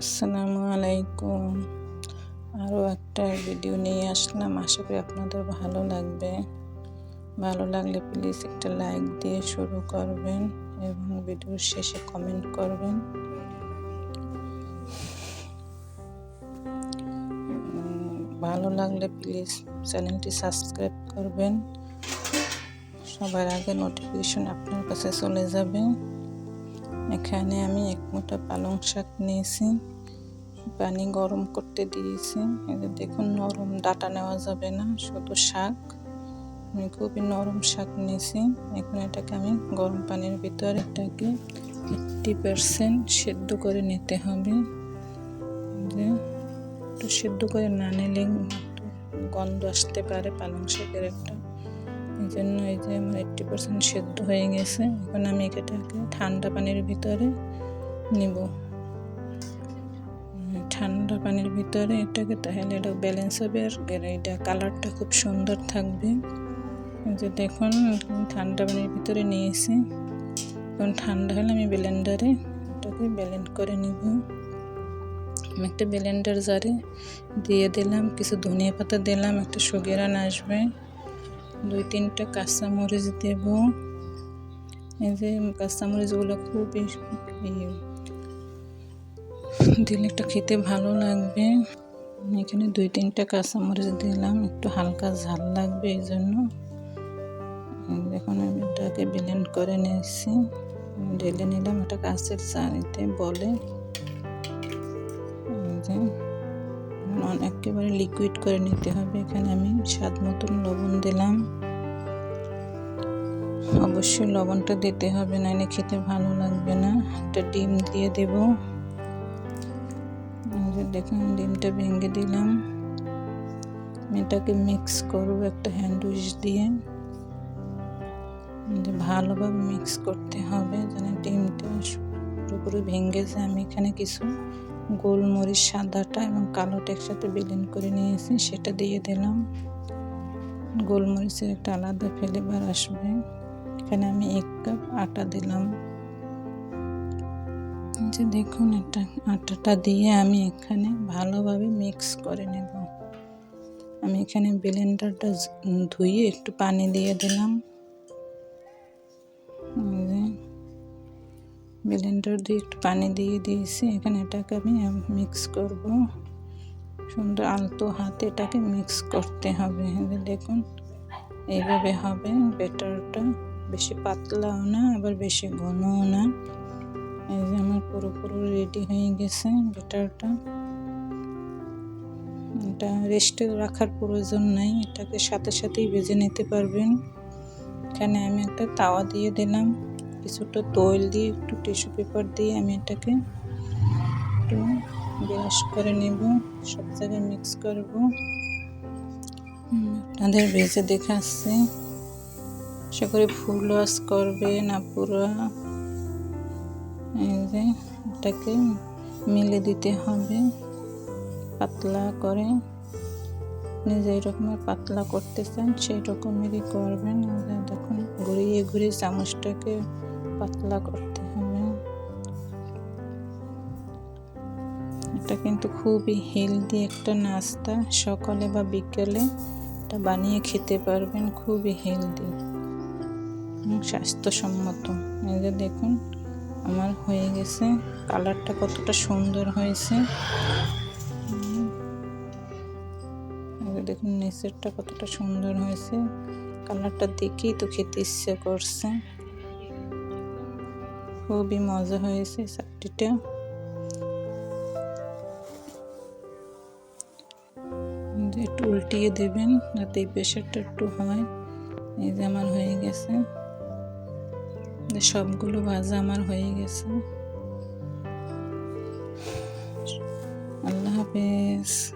আসসালামু আলাইকুম। আরও একটা ভিডিও নিয়ে আসলাম। আশা করি আপনাদের ভালো লাগবে। ভালো লাগলে প্লিজ একটা লাইক দিয়ে শুরু করবেন এবং ভিডিওর শেষে কমেন্ট করবেন। ভালো লাগলে প্লিজ চ্যানেলটি সাবস্ক্রাইব করবেন। সবার আগে নোটিফিকেশন আপনার কাছে চলে যাবে। এখানে আমি এক মুঠা পালং শাক নিয়েছি, পানি গরম করতে দিয়েছি। যে দেখুন, নরম ডাটা নেওয়া যাবে না, শুধু শাক। আমি খুবই নরম শাক নিয়েছি। এখন এটাকে আমি গরম পানির ভিতর এটাকে এইটটি পারসেন্ট সেদ্ধ করে নিতে হবে। যে একটু সেদ্ধ করে না নিলে গন্ধ আসতে পারে পালং শাকের একটা। এই জন্য এই যে আমার এইটটি পার্সেন্ট সেদ্ধ হয়ে গেছে। এখন আমি এটাকে ঠান্ডা পানির ভিতরে নিব। ঠান্ডা পানির ভিতরে এটাকে তাহলে এটা ব্যালেন্স হবে আর এটা কালারটা খুব সুন্দর থাকবে। যে দেখুন ঠান্ডা পানির ভিতরে নিয়েছি। এখন ঠান্ডা হলে আমি ব্লেন্ডারে এটাকে ব্লেন্ড করে নিব। আমি একটা ব্লেন্ডার জারে দিয়ে দিলাম, কিছু ধনিয়া পাতা দিলাম, একটা সুগেরান আসবে। দুই তিনটা কাঁচামরিচ দেব। এই যে কাঁচামরিচগুলো খুবই দিলে একটা খেতে ভালো লাগবে। এখানে দুই তিনটা কাঁচামরিচ দিলাম, একটু হালকা ঝাল লাগবে এই জন্য। এখন আমি এটাকে ব্লেন্ড করে নিয়েছি। ঢেলে নিলাম এটা কাঁচের চারিতে বলে। এখন একেবারে লিকুইড করে নিতে হবে। এখানে আমি স্বাদ মতন লবণ দিলাম। অবশ্যই লবণটা দিতে হবে না এনে খেতে ভালো লাগবে না। একটা ডিম দিয়ে দেব। দেখুন, ডিমটা ভেঙে দিলাম। এটাকে মিক্স করব একটা হ্যান্ডউইচ দিয়ে। ভালোভাবে মিক্স করতে হবে, যেন ডিমটা পুরোপুরি ভেঙে যায়। আমি এখানে কিছু গোলমরিচ, সাদাটা এবং কালোটা একসাথে বেলেন করে নিয়েছি, সেটা দিয়ে দিলাম। গোলমরিচের একটা আলাদা ফ্লেভার আসবে। এখানে আমি এক কাপ আটা দিলাম। যে দেখুন এটা, আটাটা দিয়ে আমি এখানে ভালোভাবে মিক্স করে নেব। আমি এখানে ব্লেন্ডারটা ধুয়ে একটু পানি দিয়ে দিলাম। ব্লেন্ডার দিয়ে একটু পানি দিয়ে দিয়েছি। এখানে এটাকে আমি মিক্স করব। সুন্দর আলতো হাতে এটাকে মিক্স করতে হবে। দেখুন, এইভাবে হবে বেটারটা বেশি পাতলাও না, আবার বেশি ঘনও না। এই যে আমার পুরোপুরি রেডি হয়ে গেছে বেটারটা এটা রেস্টে রাখার প্রয়োজন নাই, এটাকে সাথে সাথেই ভেজে নিতে পারবেন। এখানে আমি একটা তাওয়া দিয়ে দিলাম। কিছুটা তৈল দিয়ে, একটু টিস্যু পেপার দিয়ে আমি এটাকে একটু ব্রাশ করে নেব। সব জায়গায় মিক্স করব। আপনাদের ভেজে দেখে আসছি আশা করি ফুল ওয়াশ করবে না পুরো এই যে, এটাকে মিলে দিতে হবে পাতলা করে। আপনি যেই রকমের পাতলা করতে চান, সেই রকমেরই করবেন। দেখুন, ঘুরিয়ে ঘুরিয়ে চামচটাকে পাতলা করতে হবে। এটা কিন্তু খুবই হেলদি একটা নাস্তা। সকালে বা বিকেলে এটা বানিয়ে খেতে পারবেন, খুবই হেলদি স্বাস্থ্যসম্মত। এই যে দেখুন, আমার হয়ে গেছে। কালারটা কতটা সুন্দর হয়েছে। দেখুন, নিচেরটা কতটা সুন্দর হয়েছে। কালারটা দেখেই তো খেতে ইচ্ছে করছে। খুবই মজা হয়েছে চাকরিটা একটু উল্টিয়ে দেবেন যাতে এই প্রেশারটা একটু হয়। এই যে আমার হয়ে গেছে। সবগুলো ভাজা আমার হয়ে গেছে। আল্লাহ হাফেজ।